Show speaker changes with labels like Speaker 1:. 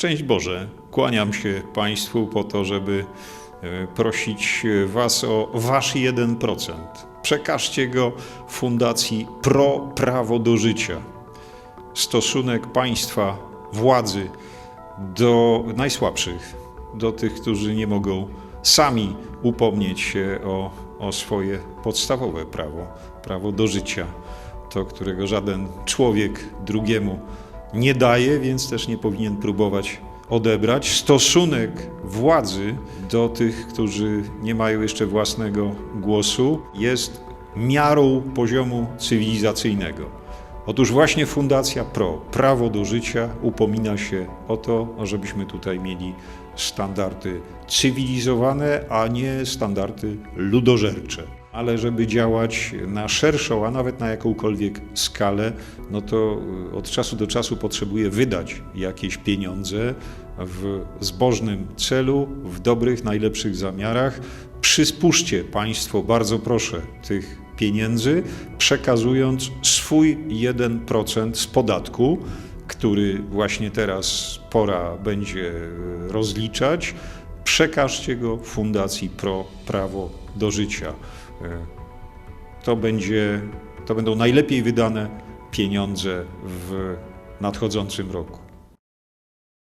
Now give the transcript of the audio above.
Speaker 1: Szczęść Boże, kłaniam się Państwu po to, żeby e, prosić Was o Wasz 1%. Przekażcie go Fundacji Pro Prawo do Życia. Stosunek państwa, władzy do najsłabszych, do tych, którzy nie mogą sami upomnieć się o, o swoje podstawowe prawo, prawo do życia, to którego żaden człowiek drugiemu nie daje, więc też nie powinien próbować odebrać. Stosunek władzy do tych, którzy nie mają jeszcze własnego głosu, jest miarą poziomu cywilizacyjnego. Otóż właśnie Fundacja PRO, Prawo do Życia, upomina się o to, żebyśmy tutaj mieli standardy cywilizowane, a nie standardy ludożercze. Ale żeby działać na szerszą, a nawet na jakąkolwiek skalę, no to y, od czasu do czasu potrzebuje wydać jakieś pieniądze w zbożnym celu, w dobrych, najlepszych zamiarach. Przyspójrzcie Państwo, bardzo proszę, tych pieniędzy, przekazując swój 1% z podatku, który właśnie teraz pora będzie e, rozliczać. Przekażcie go Fundacji Pro Prawo do Życia. E, To, będzie, to będą najlepiej wydane pieniądze w nadchodzącym roku.